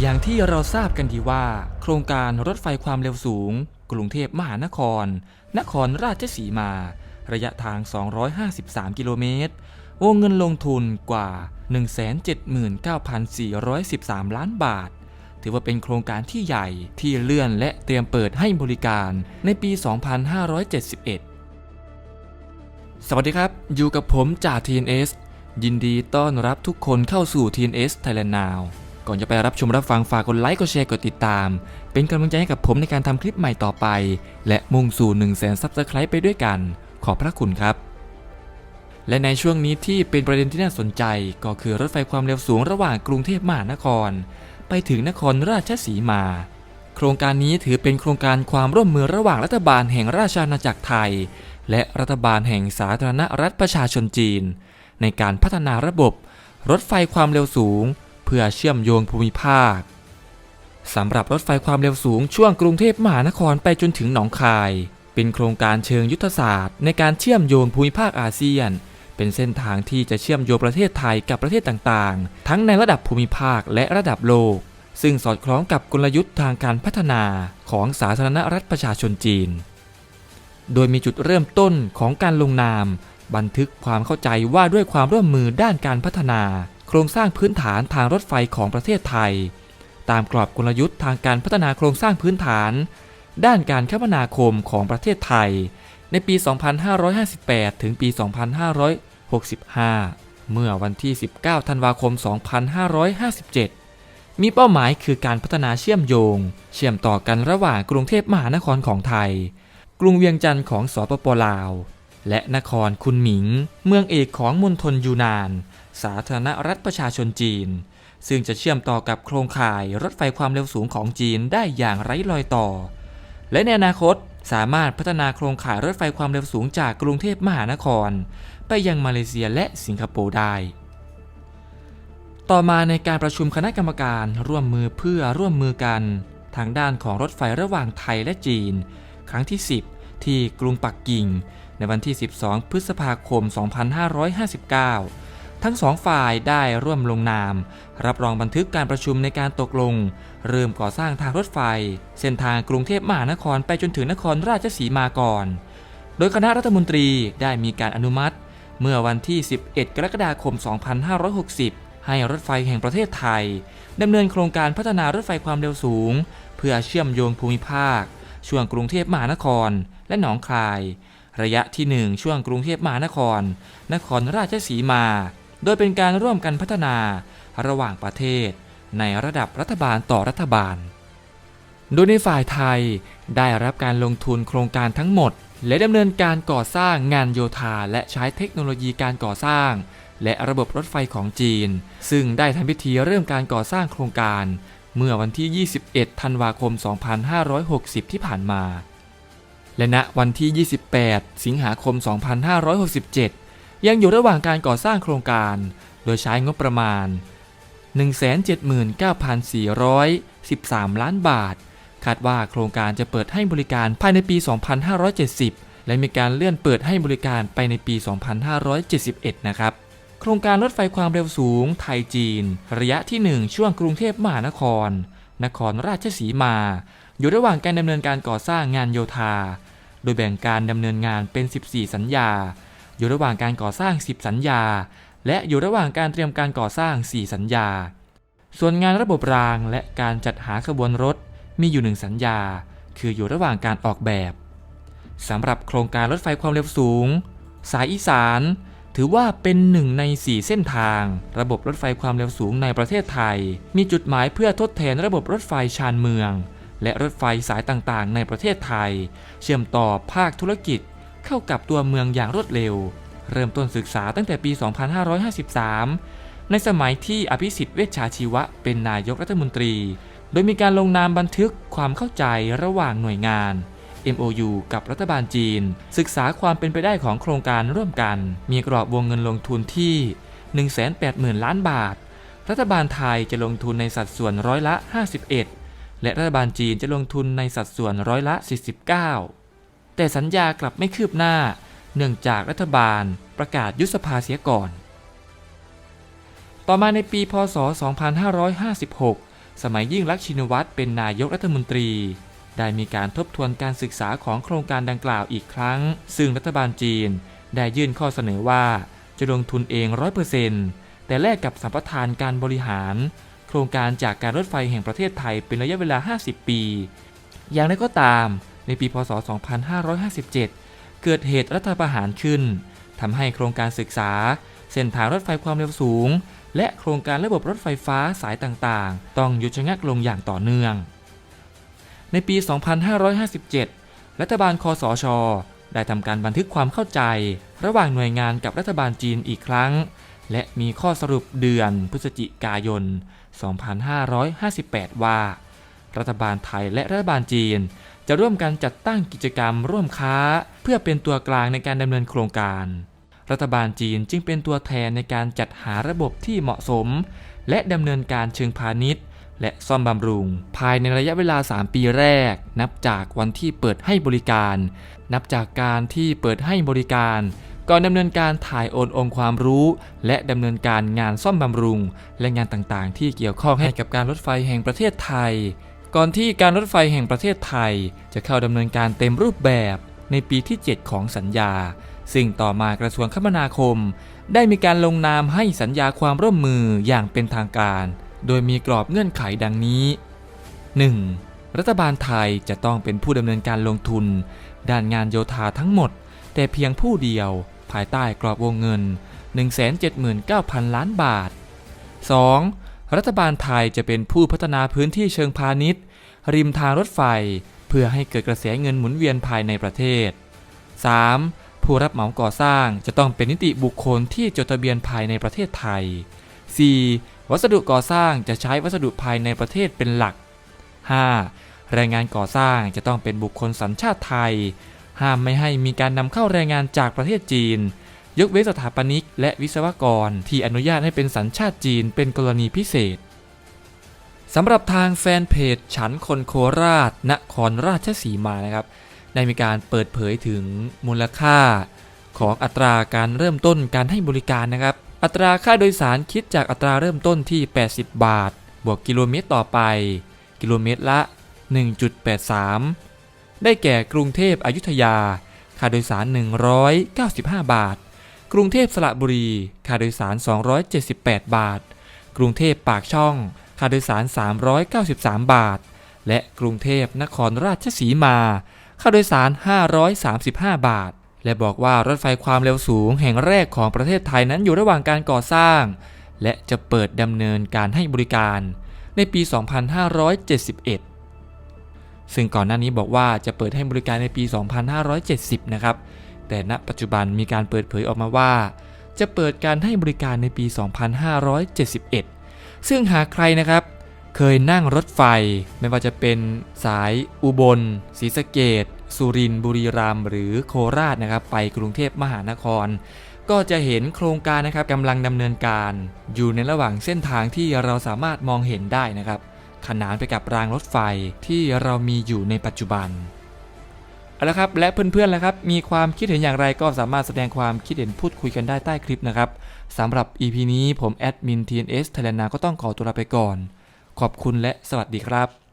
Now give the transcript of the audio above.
อย่างที่เราทราบกันดีว่า โครงการรถไฟความเร็วสูง กรุงเทพมหานคร นครราชสีมา ระยะทาง 253 กิโลเมตร วงเงินลงทุนกว่า 179,413 ล้านบาท ถือว่าเป็นโครงการที่ใหญ่ที่เลื่อนและเตรียมเปิดให้บริการในปี 2571 สวัสดีครับ อยู่กับผมจ่า TNS ยินดีต้อนรับทุกคนเข้าสู่ TNS Thailand Now ก่อนจะไปรับชมรับฟังฝากกดไลค์กดแชร์กดติดตาม เป็นกำลังใจให้กับผมในการทำคลิปใหม่ต่อไป และมุ่งสู่1 0 0 0 0แสนซับสไครป์ไปด้วยกัน ขอบพระคุณครับ และในช่วงนี้ที่เป็นประเด็นที่น่าสนใจก็คือรถไฟความเร็วสูงระหว่างกรุงเทพมหานคร ไปถึงนครราชสีมา โครงการนี้ถือเป็นโครงการความร่วมมือระหว่างรัฐบาลแห่งราชอาณาจักรไทย และรัฐบาลแห่งสาธารณรัฐประชาชนจีน ในการพัฒนาระบบรถไฟความเร็วสูง เพื่อเชื่อมโยงภูมิภาคสำหรับรถไฟความเร็วสูงช่วงกรุงเทพมหานครไปจนถึงหนองคาย เป็นโครงการเชิงยุทธศาสตร์ ในการเชื่อมโยงภูมิภาคอาเซียน เป็นเส้นทางที่จะเชื่อมโยงประเทศไทยกับประเทศต่างๆ ทั้งในระดับภูมิภาคและระดับโลก ซึ่งสอดคล้องกับกลยุทธ์ทางการพัฒนาของสาธารณรัฐประชาชนจีน โดยมีจุดเริ่มต้นของการลงนาม บันทึกความเข้าใจว่าด้วยความร่วมมือด้านการพัฒนา โครงสร้างพื้นฐานทางรถไฟของประเทศไทย ตามกรอบกลยุทธ์ทางการพัฒนาโครงสร้างพื้นฐาน ด้านการคมนาคมของประเทศไทย ในปี 2558 ถึงปี 2565 เมื่อวันที่ 19 ธันวาคม 2557มีเป้าหมายคือการพัฒนาเชื่อมโยง เชื่อมต่อกันระหว่างกรุงเทพมหานครของไทย กรุงเวียงจันทร์ของสปปลาว และนครคุนหมิง เมืองเอกของมณฑลยูนาน สาธารณรัฐประชาชนจีน ซึ่งจะเชื่อมต่อกับโครงข่ายรถไฟความเร็วสูงของจีนได้อย่างไร้รอยต่อ และในอนาคตสามารถพัฒนาโครงข่ายรถไฟความเร็วสูงจากกรุงเทพมหานคร ไปยังมาเลเซียและสิงคโปร์ได้ ต่อมาในการประชุมคณะกรรมการร่วมมือเพื่อร่วมมือกัน ทางด้านของรถไฟระหว่างไทยและจีน ครั้งที่ 10 ที่กรุงปักกิ่ง ในวันที่ 12 พฤษภาคม 2559 ทั้งสองฝ่ายได้ร่วมลงนาม รับรองบันทึกการประชุมในการตกลง เริ่มก่อสร้างทางรถไฟ เส้นทางกรุงเทพมหานครไปจนถึงนครราชสีมาก่อน โดยคณะรัฐมนตรีได้มีการอนุมัติ เมื่อวันที่ 11 กรกฎาคม 2560 ให้รถไฟแห่งประเทศไทยดำเนินโครงการพัฒนารถไฟความเร็วสูง เพื่อเชื่อมโยงภูมิภาค ช่วงกรุงเทพมหานคร และหนองคาย ระยะที่ 1 ช่วงกรุงเทพมหานคร นครราชสีมา โดยเป็นการร่วมกันพัฒนาระหว่างประเทศ ในระดับรัฐบาลต่อรัฐบาล โดยในฝ่ายไทยได้รับการลงทุนโครงการทั้งหมด และดำเนินการก่อสร้างงานโยธาและใช้เทคโนโลยีการก่อสร้าง และระบบรถไฟของจีน ซึ่งได้ทำพิธีเริ่มการก่อสร้างโครงการ เมื่อวันที่ 21 ธันวาคม 2560 ที่ผ่านมาและณวันที่ 28 สิงหาคม 2567 ยังอยู่ระหว่างการก่อสร้างโครงการ โดยใช้งบประมาณ 179,413 ล้านบาท คาดว่าโครงการจะเปิดให้บริการภายในปี 2570 และมีการเลื่อนเปิดให้บริการไปในปี 2571 นะครับ โครงการรถไฟความเร็วสูง ไทยจีน ระยะที่ 1 ช่วงกรุงเทพมหานคร นครราชสีมา อยู่ระหว่างการดำเนินการก่อสร้างงานโยธา โดยแบ่งการดำเนินงานเป็น 14 สัญญา อยู่ระหว่างการก่อสร้าง 10 สัญญา และอยู่ระหว่างการเตรียมการก่อสร้าง 4 สัญญา ส่วนงานระบบรางและการจัดหาขบวนรถมีอยู่หนึ่งสัญญา คืออยู่ระหว่างการออกแบบสำหรับโครงการรถไฟความเร็วสูง สายอีสาน ถือว่าเป็นหนึ่งใน 4 เส้นทาง ระบบรถไฟความเร็วสูงในประเทศไทย มีจุดหมายเพื่อทดแทนระบบรถไฟชานเมือง และรถไฟสายต่างๆ ในประเทศไทย เชื่อมต่อภาคธุรกิจ เข้ากับตัวเมืองอย่างรวดเร็ว เริ่มต้นศึกษาตั้งแต่ปี 2553 ในสมัยที่อภิสิทธิ์เวชชาชีวะเป็นนายกรัฐมนตรี โดยมีการลงนามบันทึกความเข้าใจระหว่างหน่วยงาน MOU กับรัฐบาลจีน ศึกษาความเป็นไปได้ของโครงการร่วมกัน มีกรอบวงเงินลงทุนที่ 180,000 ล้านบาท รัฐบาลไทยจะลงทุนในสัดส่วนร้อยละ 51 และรัฐบาลจีนจะลงทุนในสัดส่วนร้อยละ 49 แต่สัญญากลับไม่คืบหน้า เนื่องจากรัฐบาลประกาศยุบสภาเสียก่อน ต่อมาในปีพศ 2556 สมัยยิ่งลักษณ์ชินวัตรเป็นนายกรัฐมนตรี ได้มีการทบทวนการศึกษาของโครงการดังกล่าวอีกครั้ง ซึ่งรัฐบาลจีนได้ยื่นข้อเสนอว่าจะลงทุนเอง100%แต่แลกกับสัมปทานการบริหาร โครงการจากการรถไฟแห่งประเทศไทยเป็นระยะเวลา 50 ปี อย่างไรก็ตาม ในปีพศ 2557 เกิดเหตุรัฐประหารขึ้นทำให้โครงการศึกษา เส้นทางรถไฟความเร็วสูง และโครงการระบบรถไฟฟ้าสายต่างๆ ต้องหยุดชะงักลงอย่างต่อเนื่อง ในปี 2557 รัฐบาลคอสช ได้ทำการบันทึกความเข้าใจ ระหว่างหน่วยงานกับรัฐบาลจีนอีกครั้ง และมีข้อสรุปเดือนพฤศจิกายน 2558 ว่า รัฐบาลไทยและรัฐบาลจีน จะร่วมกันจัดตั้งกิจกรรมร่วมค้า เพื่อเป็นตัวกลางในการดำเนินโครงการ รัฐบาลจีนจึงเป็นตัวแทนในการจัดหาระบบที่เหมาะสม และดำเนินการเชิงพาณิชย์ และซ่อมบำรุง ภายในระยะเวลา 3 ปีแรก นับจากวันที่เปิดให้บริการ นับจากการที่เปิดให้บริการก่อนดำเนินการถ่ายโอนองค์ความรู้ และดำเนินการงานซ่อมบำรุง และงานต่างๆ ที่เกี่ยวข้องให้กับการรถไฟแห่งประเทศไทย ก่อนที่การรถไฟแห่งประเทศไทย จะเข้าดำเนินการเต็มรูปแบบในปีที่ 7 ของสัญญา ซึ่งต่อมากระทรวงคมนาคม ได้มีการลงนามให้สัญญาความร่วมมืออย่างเป็นทางการ โดยมีกรอบเงื่อนไขดังนี้ 1. รัฐบาลไทยจะต้องเป็นผู้ดำเนินการลงทุน ด้านงานโยธาทั้งหมด แต่เพียงผู้เดียว ภายใต้กรอบวงเงิน 179,000 ล้านบาท 2. รัฐบาลไทยจะเป็นผู้พัฒนาพื้นที่เชิงพาณิชย์ ริมทางรถไฟ เพื่อให้เกิดกระแสเงินหมุนเวียนภายในประเทศ 3. ผู้รับเหมาก่อสร้างจะต้องเป็นนิติบุคคลที่จดทะเบียนภายในประเทศไทย 4. วัสดุก่อสร้างจะใช้วัสดุภายในประเทศเป็นหลัก 5. แรงงานก่อสร้างจะต้องเป็นบุคคลสัญชาติไทย ห้ามไม่ให้มีการนำเข้าแรงงานจากประเทศจีน ยกเว้นสถาปนิก และวิศวกรที่อนุญาตให้เป็นสัญชาติจีนเป็นกรณีพิเศษสำหรับทางแฟนเพจฉันคนโคราชนครราชสีมานะครับได้มีการเปิดเผยถึงมูลค่า ของอัตราการเริ่มต้นการให้บริการนะครับ อัตราค่าโดยสารคิดจากอัตราเริ่มต้นที่ 80 บาท บวกกิโลเมตรต่อไป กิโลเมตรละ 1.83 ได้แก่กรุงเทพอยุธยา ค่าโดยสาร 195 บาท กรุงเทพสระบุรี ค่าโดยสาร 278 บาท กรุงเทพปากช่อง ค่าโดยสาร 393 บาท และกรุงเทพนครราชสีมา ค่าโดยสาร 535 บาท และบอกว่ารถไฟความเร็วสูงแห่งแรกของประเทศไทยนั้นอยู่ระหว่างการก่อสร้าง และจะเปิดดำเนินการให้บริการในปี 2571 ซึ่งก่อนหน้านี้บอกว่าจะเปิดให้บริการในปี 2570 นะครับ แต่ณปัจจุบันมีการเปิดเผยออกมาว่า จะเปิดการให้บริการในปี 2571 ซึ่งหากใครนะครับ เคยนั่งรถไฟ ไม่ว่าจะเป็นสายอุบลศรีสะเกดสุรินทร์บุรีรัมย์หรือโคราชนะครับ ไปกรุงเทพมหานคร ก็จะเห็นโครงการนะครับกำลังดำเนินการ อยู่ในระหว่างเส้นทางที่เราสามารถมองเห็นได้นะครับ ขนานไปกับรางรถไฟที่เรามีอยู่ในปัจจุบัน เอาละครับและเพื่อนๆแล้วครับมีความคิดเห็นอย่างไรก็สามารถแสดงความคิดเห็นพูดคุยกันได้ใต้คลิปนะครับสำหรับ EP นี้ผมแอดมิน TNS ไทยแลนด์ก็ต้องขอตัวลาไปก่อน ขอบคุณและสวัสดีครับ